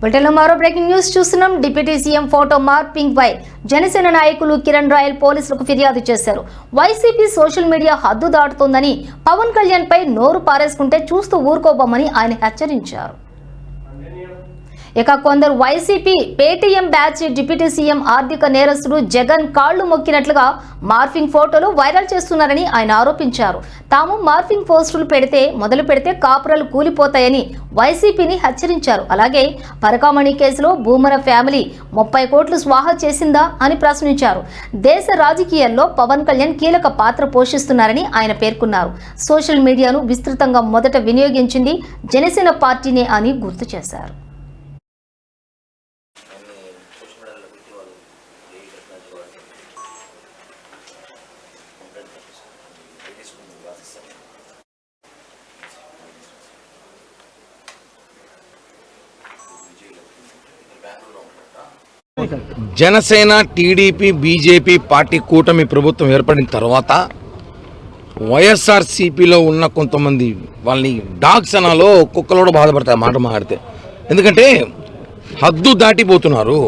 బులెటిన్లో మరో breaking news చూస్తున్నాం. డిప్యూటీ సీఎం ఫోటో మార్పింగ్ పై జనసేన నాయకులు కిరణ్ రాయల్ పోలీసులకు ఫిర్యాదు చేశారు. వైసీపీ సోషల్ మీడియా హద్దు దాటుతోందని పవన్ కళ్యాణ్ పై నోరు పారేసుకుంటే చూస్తూ ఊరుకోబోమని ఆయన హెచ్చరించారు. ఇక కొందరు YCP Paytm batch deputy CM ఆర్థిక నేరస్తుడు జగన్ కాళ్ళు మొక్కినట్లుగా మార్ఫింగ్ ఫోటోలు వైరల్ చేస్తున్నారని ఆయన ఆరోపించారు. తాము మార్ఫింగ్ పోస్టులు పెడితే మొదలు పెడితే కాపురాలు కూలిపోతాయని వైసీపీని హెచ్చరించారు. అలాగే పరకామణి కేసులో భూమన ఫ్యామిలీ ముప్పై కోట్లు స్వాహ చేసిందా అని ప్రశ్నించారు. దేశ రాజకీయాల్లో పవన్ కళ్యాణ్ కీలక పాత్ర పోషిస్తున్నారని ఆయన పేర్కొన్నారు. సోషల్ మీడియాను విస్తృతంగా మొదట వినియోగించింది జనసేన పార్టీనే అని గుర్తు చేశారు. జనసేన టీడీపీ బీజేపీ పార్టీ కూటమి ప్రభుత్వం ఏర్పడిన తర్వాత వైఎస్ఆర్సీపీలో ఉన్న కొంతమంది వాళ్ళని డాగ్స్ అనాలో కుక్కలు కూడా బాధపడతాయి ఆ మాట మాడితే ఎందుకంటే హద్దు దాటిపోతున్నారు.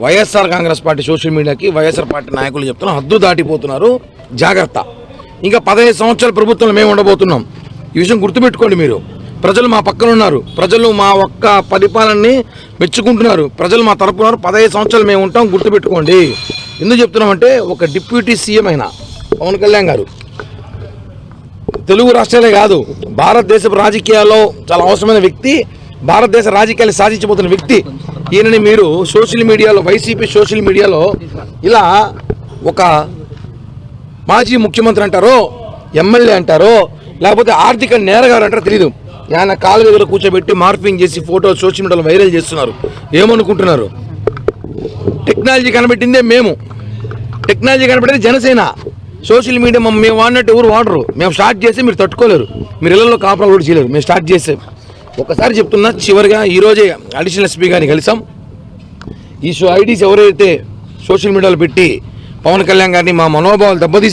వైఎస్ఆర్ కాంగ్రెస్ పార్టీ సోషల్ మీడియాకి వైఎస్ఆర్ పార్టీ నాయకులు చెప్తున్నారు హద్దు దాటిపోతున్నారు. జాగ్రత్త. ఇంకా పదహైదు సంవత్సరాల ప్రభుత్వంలో మేము ఉండబోతున్నాం. ఈ విషయం గుర్తుపెట్టుకోండి మీరు. ప్రజలు మా పక్కన ఉన్నారు ప్రజలు మా ఒక్క పరిపాలనని మెచ్చుకుంటున్నారు. ప్రజలు మా తరపున పదహైదు సంవత్సరాలు మేము ఉంటాం. గుర్తుపెట్టుకోండి. ఎందుకు చెప్తున్నామంటే ఒక డిప్యూటీ సీఎం అయిన పవన్ కళ్యాణ్ గారు. తెలుగు రాష్ట్రాలే కాదు. భారతదేశపు రాజకీయాల్లో చాలా అవసరమైన వ్యక్తి భారతదేశ రాజకీయాలు సాధించబోతున్న వ్యక్తి. ఈయనని మీరు సోషల్ మీడియాలో వైసీపీ సోషల్ మీడియాలో ఇలా ఒక మాజీ ముఖ్యమంత్రి అంటారో ఎమ్మెల్యే అంటారో లేకపోతే ఆర్థిక నేరగారు అంటారో తెలియదు ఆయన కాళ్ళ దగ్గర కూర్చోబెట్టి మార్పింగ్ చేసి ఫోటో సోషల్ మీడియాలో వైరల్ చేస్తున్నారు. ఏమనుకుంటున్నారు? టెక్నాలజీ కనిపెట్టిందే మేము. టెక్నాలజీ కనిపెట్టేది జనసేన. సోషల్ మీడియా మేము వాడినట్టు ఎవరు వాడరు. మేము స్టార్ట్ చేస్తే మీరు తట్టుకోలేరు. మీరు ఇళ్ళలో కాపురాలు కూడా చేయలేరు. మేము స్టార్ట్ చేస్తే ఒకసారి చెప్తున్నా చివరిగా ఈరోజే అడిషనల్ ఎస్పీ గారిని కలిసాం. ఈ షో ఐడీస్ ఎవరైతే సోషల్ మీడియాలో పెట్టి పవన్ కళ్యాణ్ గారిని మా మనోభావాలు దెబ్బతీసి